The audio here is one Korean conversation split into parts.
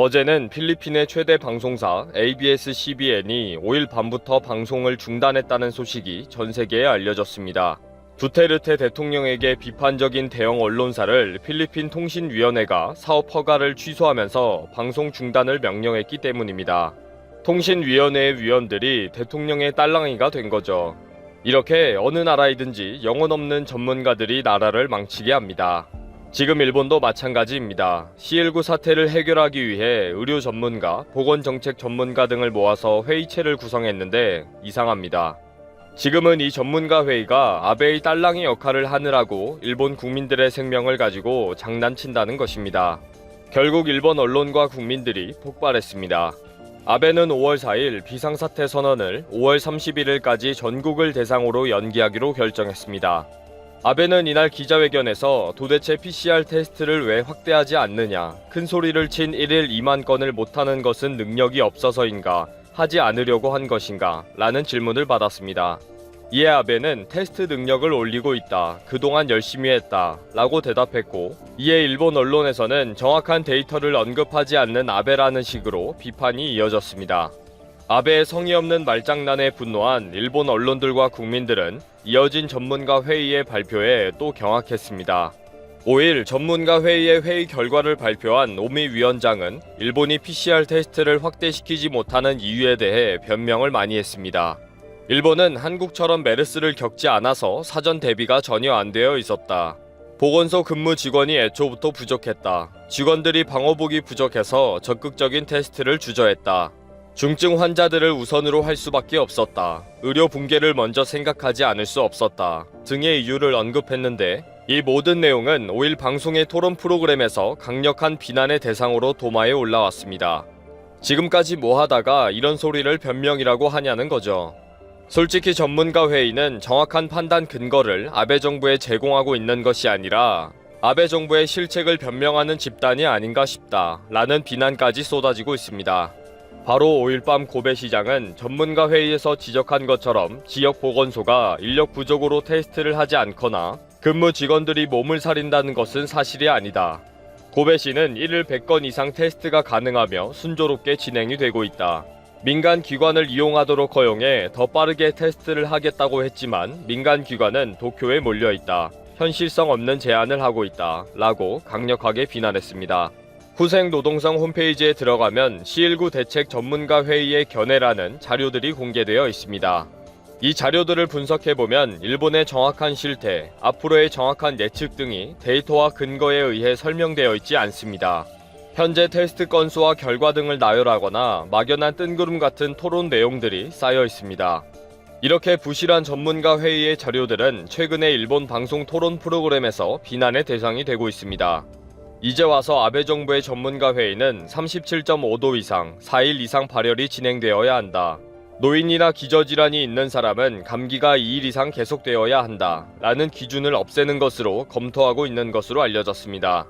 어제는 필리핀의 최대 방송사 ABS-CBN이 5일 밤부터 방송을 중단했다는 소식이 전 세계에 알려졌습니다. 두테르테 대통령에게 비판적인 대형 언론사를 필리핀 통신위원회가 사업 허가를 취소하면서 방송 중단을 명령했기 때문입니다. 통신위원회의 위원들이 대통령의 딸랑이가 된 거죠. 이렇게 어느 나라이든지 영혼 없는 전문가들이 나라를 망치게 합니다. 지금 일본도 마찬가지입니다. C19 사태를 해결하기 위해 의료 전문가, 보건 정책 전문가 등을 모아서 회의체를 구성했는데 이상합니다. 지금은 이 전문가 회의가 아베의 딸랑이 역할을 하느라고 일본 국민들의 생명을 가지고 장난친다는 것입니다. 결국 일본 언론과 국민들이 폭발했습니다. 아베는 5월 4일 비상사태 선언을 5월 31일까지 전국을 대상으로 연기하기로 결정했습니다. 아베는 이날 기자회견에서 도대체 PCR 테스트를 왜 확대하지 않느냐, 큰 소리를 친 1일 2만 건을 못하는 것은 능력이 없어서인가, 하지 않으려고 한 것인가, 라는 질문을 받았습니다. 이에 아베는 테스트 능력을 올리고 있다, 그동안 열심히 했다, 라고 대답했고, 이에 일본 언론에서는 정확한 데이터를 언급하지 않는 아베라는 식으로 비판이 이어졌습니다. 아베의 성의 없는 말장난에 분노한 일본 언론들과 국민들은 이어진 전문가 회의의 발표에 또 경악했습니다. 5일 전문가 회의의 회의 결과를 발표한 오미 위원장은 일본이 PCR 테스트를 확대시키지 못하는 이유에 대해 변명을 많이 했습니다. 일본은 한국처럼 메르스를 겪지 않아서 사전 대비가 전혀 안 되어 있었다. 보건소 근무 직원이 애초부터 부족했다. 직원들이 방호복이 부족해서 적극적인 테스트를 주저했다. 중증 환자들을 우선으로 할 수밖에 없었다. 의료 붕괴를 먼저 생각하지 않을 수 없었다. 등의 이유를 언급했는데 이 모든 내용은 5일 방송의 토론 프로그램에서 강력한 비난의 대상으로 도마에 올라왔습니다. 지금까지 뭐 하다가 이런 소리를 변명이라고 하냐는 거죠. 솔직히 전문가 회의는 정확한 판단 근거를 아베 정부에 제공하고 있는 것이 아니라 아베 정부의 실책을 변명하는 집단이 아닌가 싶다. 라는 비난까지 쏟아지고 있습니다. 바로 5일 밤 고베 시장은 전문가 회의에서 지적한 것처럼 지역 보건소가 인력 부족으로 테스트를 하지 않거나 근무 직원들이 몸을 사린다는 것은 사실이 아니다. 고베시는 1일 100건 이상 테스트가 가능하며 순조롭게 진행이 되고 있다. 민간 기관을 이용하도록 허용해 더 빠르게 테스트를 하겠다고 했지만 민간 기관은 도쿄에 몰려 있다. 현실성 없는 제안을 하고 있다. 라고 강력하게 비난했습니다. 후생 노동성 홈페이지에 들어가면 C19 대책 전문가 회의의 견해라는 자료들이 공개되어 있습니다. 이 자료들을 분석해보면 일본의 정확한 실태, 앞으로의 정확한 예측 등이 데이터와 근거에 의해 설명되어 있지 않습니다. 현재 테스트 건수와 결과 등을 나열하거나 막연한 뜬구름 같은 토론 내용들이 쌓여 있습니다. 이렇게 부실한 전문가 회의의 자료들은 최근에 일본 방송 토론 프로그램에서 비난의 대상이 되고 있습니다. 이제 와서 아베 정부의 전문가 회의는 37.5도 이상, 4일 이상 발열이 진행되어야 한다. 노인이나 기저질환이 있는 사람은 감기가 2일 이상 계속되어야 한다. 라는 기준을 없애는 것으로 검토하고 있는 것으로 알려졌습니다.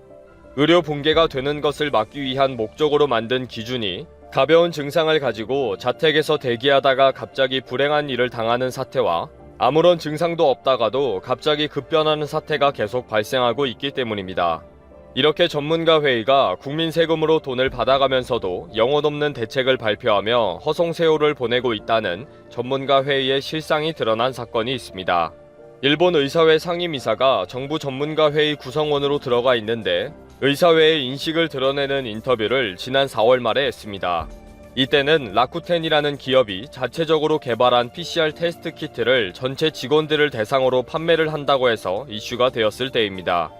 의료 붕괴가 되는 것을 막기 위한 목적으로 만든 기준이 가벼운 증상을 가지고 자택에서 대기하다가 갑자기 불행한 일을 당하는 사태와 아무런 증상도 없다가도 갑자기 급변하는 사태가 계속 발생하고 있기 때문입니다. 이렇게 전문가 회의가 국민 세금으로 돈을 받아가면서도 영혼 없는 대책을 발표하며 허송세월을 보내고 있다는 전문가 회의의 실상이 드러난 사건이 있습니다. 일본 의사회 상임이사가 정부 전문가 회의 구성원으로 들어가 있는데 의사회의 인식을 드러내는 인터뷰를 지난 4월 말에 했습니다. 이때는 라쿠텐이라는 기업이 자체적으로 개발한 PCR 테스트 키트를 전체 직원들을 대상으로 판매를 한다고 해서 이슈가 되었을 때입니다.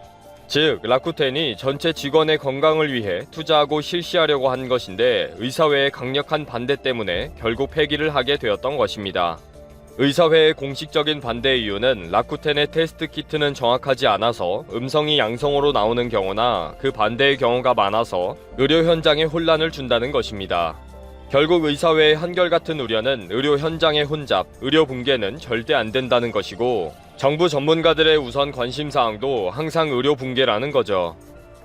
즉, 라쿠텐이 전체 직원의 건강을 위해 투자하고 실시하려고 한 것인데 의사회의 강력한 반대 때문에 결국 폐기를 하게 되었던 것입니다. 의사회의 공식적인 반대 이유는 라쿠텐의 테스트 키트는 정확하지 않아서 음성이 양성으로 나오는 경우나 그 반대의 경우가 많아서 의료 현장에 혼란을 준다는 것입니다. 결국 의사회의 한결같은 우려는 의료 현장의 혼잡, 의료 붕괴는 절대 안 된다는 것이고 정부 전문가들의 우선 관심 사항도 항상 의료 붕괴라는 거죠.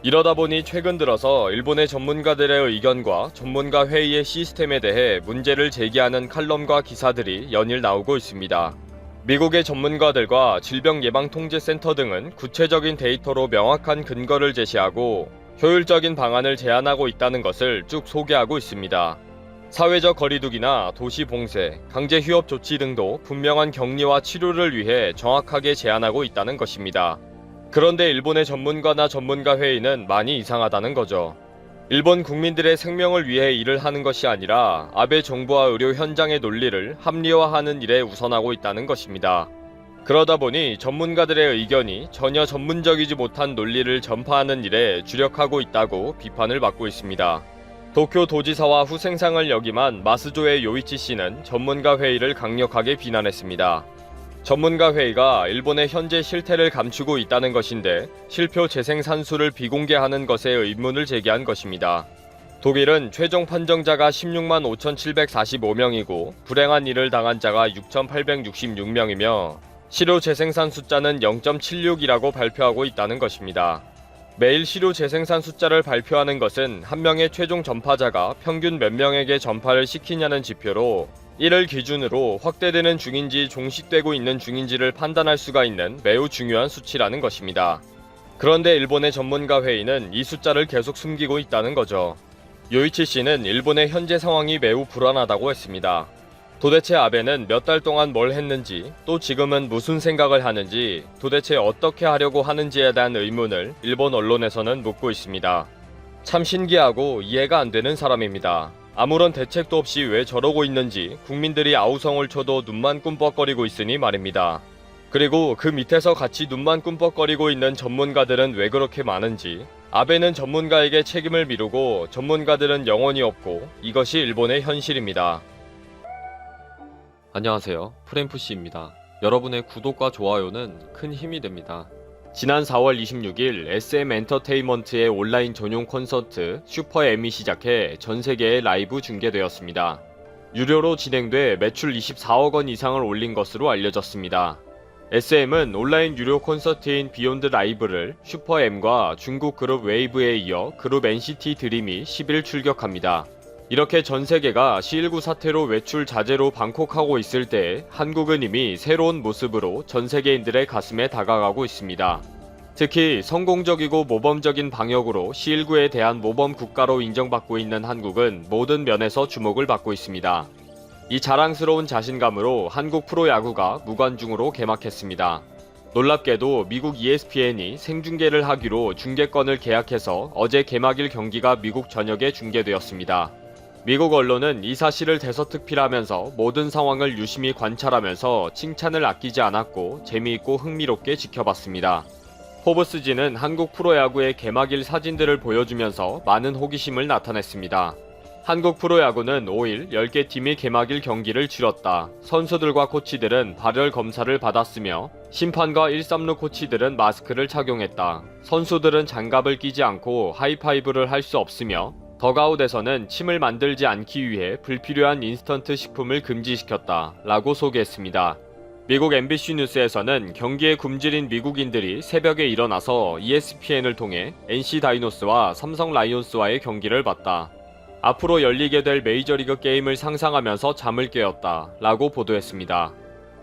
이러다 보니 최근 들어서 일본의 전문가들의 의견과 전문가 회의의 시스템에 대해 문제를 제기하는 칼럼과 기사들이 연일 나오고 있습니다. 미국의 전문가들과 질병예방통제센터 등은 구체적인 데이터로 명확한 근거를 제시하고 효율적인 방안을 제안하고 있다는 것을 쭉 소개하고 있습니다. 사회적 거리두기나 도시 봉쇄, 강제 휴업 조치 등도 분명한 격리와 치료를 위해 정확하게 제안하고 있다는 것입니다. 그런데 일본의 전문가나 전문가 회의는 많이 이상하다는 거죠. 일본 국민들의 생명을 위해 일을 하는 것이 아니라 아베 정부와 의료 현장의 논리를 합리화하는 일에 우선하고 있다는 것입니다. 그러다 보니 전문가들의 의견이 전혀 전문적이지 못한 논리를 전파하는 일에 주력하고 있다고 비판을 받고 있습니다. 도쿄 도지사와 후생상을 역임한 마스조의 요이치 씨는 전문가 회의를 강력하게 비난했습니다. 전문가 회의가 일본의 현재 실태를 감추고 있다는 것인데 실표 재생 산수를 비공개하는 것에 의문을 제기한 것입니다. 독일은 최종 판정자가 16만 5,745명이고 불행한 일을 당한 자가 6,866명이며 실효 재생산 숫자는 0.76이라고 발표하고 있다는 것입니다. 매일 실효 재생산 숫자를 발표하는 것은 한 명의 최종 전파자가 평균 몇 명에게 전파를 시키냐는 지표로 이를 기준으로 확대되는 중인지 종식되고 있는 중인지를 판단할 수가 있는 매우 중요한 수치라는 것입니다. 그런데 일본의 전문가 회의는 이 숫자를 계속 숨기고 있다는 거죠. 요이치 씨는 일본의 현재 상황이 매우 불안하다고 했습니다. 도대체 아베는 몇 달 동안 뭘 했는지, 또 지금은 무슨 생각을 하는지, 도대체 어떻게 하려고 하는지에 대한 의문을 일본 언론에서는 묻고 있습니다. 참 신기하고 이해가 안 되는 사람입니다. 아무런 대책도 없이 왜 저러고 있는지 국민들이 아우성을 쳐도 눈만 꿈뻑거리고 있으니 말입니다. 그리고 그 밑에서 같이 눈만 꿈뻑거리고 있는 전문가들은 왜 그렇게 많은지, 아베는 전문가에게 책임을 미루고 전문가들은 영원히 없고 이것이 일본의 현실입니다. 안녕하세요. 프랭프씨입니다. 여러분의 구독과 좋아요는 큰 힘이 됩니다. 지난 4월 26일 SM 엔터테인먼트의 온라인 전용 콘서트 슈퍼 M이 시작해 전 세계에 라이브 중계되었습니다. 유료로 진행돼 매출 24억 원 이상을 올린 것으로 알려졌습니다. SM은 온라인 유료 콘서트인 비욘드 라이브를 슈퍼 M과 중국 그룹 웨이브에 이어 그룹 NCT 드림이 10일 출격합니다. 이렇게 전 세계가 C19 사태로 외출 자제로 방콕하고 있을 때 한국은 이미 새로운 모습으로 전 세계인들의 가슴에 다가가고 있습니다. 특히 성공적이고 모범적인 방역으로 C19에 대한 모범 국가로 인정받고 있는 한국은 모든 면에서 주목을 받고 있습니다. 이 자랑스러운 자신감으로 한국 프로야구가 무관중으로 개막했습니다. 놀랍게도 미국 ESPN이 생중계를 하기로 중계권을 계약해서 어제 개막일 경기가 미국 전역에 중계되었습니다. 미국 언론은 이 사실을 대서특필하면서 모든 상황을 유심히 관찰하면서 칭찬을 아끼지 않았고 재미있고 흥미롭게 지켜봤습니다. 포브스지는 한국 프로야구의 개막일 사진들을 보여주면서 많은 호기심을 나타냈습니다. 한국 프로야구는 5일 10개 팀이 개막일 경기를 치렀다. 선수들과 코치들은 발열 검사를 받았으며 심판과 136 코치들은 마스크를 착용했다. 선수들은 장갑을 끼지 않고 하이파이브를 할 수 없으며 더가웃에서는 침을 만들지 않기 위해 불필요한 인스턴트 식품을 금지시켰다. 라고 소개했습니다. 미국 MBC 뉴스에서는 경기에 굶주린 미국인들이 새벽에 일어나서 ESPN을 통해 NC 다이노스와 삼성 라이온스와의 경기를 봤다. 앞으로 열리게 될 메이저리그 게임을 상상하면서 잠을 깨었다. 라고 보도했습니다.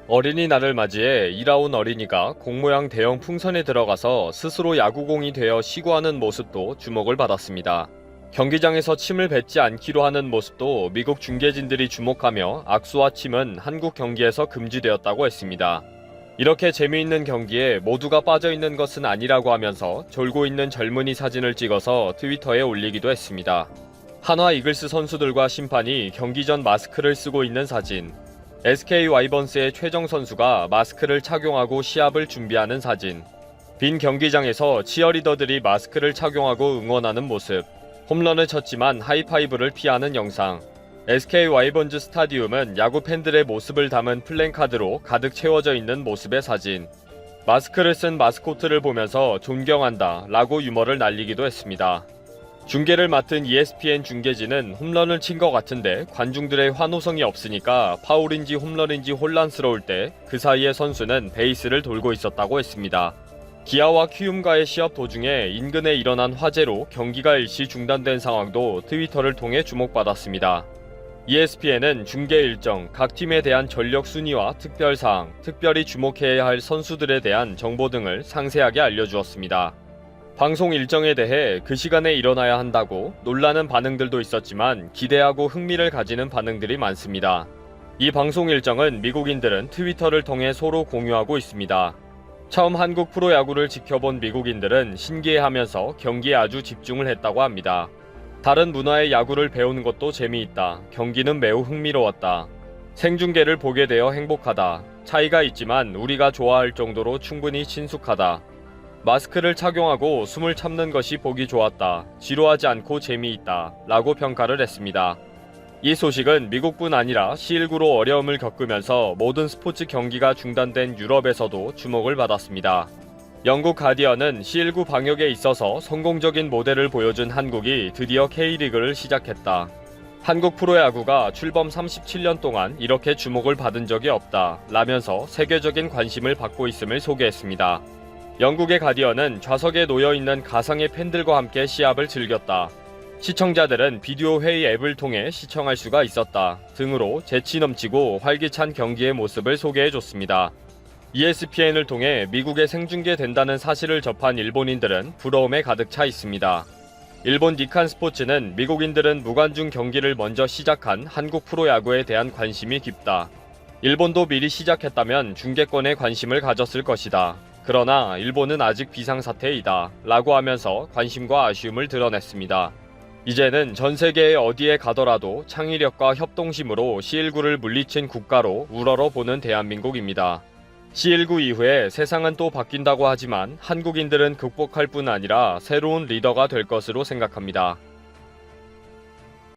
어린이날을 맞이해 일하온 어린이가 공 모양 대형 풍선에 들어가서 스스로 야구공이 되어 시구하는 모습도 주목을 받았습니다. 경기장에서 침을 뱉지 않기로 하는 모습도 미국 중계진들이 주목하며 악수와 침은 한국 경기에서 금지되었다고 했습니다. 이렇게 재미있는 경기에 모두가 빠져 있는 것은 아니라고 하면서 졸고 있는 젊은이 사진을 찍어서 트위터에 올리기도 했습니다. 한화 이글스 선수들과 심판이 경기 전 마스크를 쓰고 있는 사진. SK 와이번스의 최정 선수가 마스크를 착용하고 시합을 준비하는 사진. 빈 경기장에서 치어리더들이 마스크를 착용하고 응원하는 모습. 홈런을 쳤지만 하이파이브를 피하는 영상. SK 와이번즈 스타디움은 야구 팬들의 모습을 담은 플랜카드로 가득 채워져 있는 모습의 사진. 마스크를 쓴 마스코트를 보면서 존경한다 라고 유머를 날리기도 했습니다. 중계를 맡은 ESPN 중계진은 홈런을 친 것 같은데 관중들의 환호성이 없으니까 파울인지 홈런인지 혼란스러울 때 그 사이에 선수는 베이스를 돌고 있었다고 했습니다. 기아와 키움과의 시합 도중에 인근에 일어난 화재로 경기가 일시 중단된 상황도 트위터를 통해 주목받았습니다. ESPN은 중계 일정, 각 팀에 대한 전력 순위와 특별 사항, 특별히 주목해야 할 선수들에 대한 정보 등을 상세하게 알려주었습니다. 방송 일정에 대해 그 시간에 일어나야 한다고 놀라는 반응들도 있었지만 기대하고 흥미를 가지는 반응들이 많습니다. 이 방송 일정은 미국인들은 트위터를 통해 서로 공유하고 있습니다. 처음 한국 프로야구를 지켜본 미국인들은 신기해하면서 경기에 아주 집중을 했다고 합니다. 다른 문화의 야구를 배우는 것도 재미있다. 경기는 매우 흥미로웠다. 생중계를 보게 되어 행복하다. 차이가 있지만 우리가 좋아할 정도로 충분히 친숙하다. 마스크를 착용하고 숨을 참는 것이 보기 좋았다. 지루하지 않고 재미있다. 라고 평가를 했습니다. 이 소식은 미국뿐 아니라 C19로 어려움을 겪으면서 모든 스포츠 경기가 중단된 유럽에서도 주목을 받았습니다. 영국 가디언은 C19 방역에 있어서 성공적인 모델을 보여준 한국이 드디어 K리그를 시작했다. 한국 프로야구가 출범 37년 동안 이렇게 주목을 받은 적이 없다. 라면서 세계적인 관심을 받고 있음을 소개했습니다. 영국의 가디언은 좌석에 놓여 있는 가상의 팬들과 함께 시합을 즐겼다. 시청자들은 비디오 회의 앱을 통해 시청할 수가 있었다. 등으로 재치 넘치고 활기찬 경기의 모습을 소개해 줬습니다. ESPN을 통해 미국에 생중계된다는 사실을 접한 일본인들은 부러움에 가득 차 있습니다. 일본 니칸 스포츠는 미국인들은 무관중 경기를 먼저 시작한 한국 프로야구에 대한 관심이 깊다. 일본도 미리 시작했다면 중계권에 관심을 가졌을 것이다. 그러나 일본은 아직 비상사태이다. 라고 하면서 관심과 아쉬움을 드러냈습니다. 이제는 전 세계에 어디에 가더라도 창의력과 협동심으로 C19를 물리친 국가로 우러러 보는 대한민국입니다. C19 이후에 세상은 또 바뀐다고 하지만 한국인들은 극복할 뿐 아니라 새로운 리더가 될 것으로 생각합니다.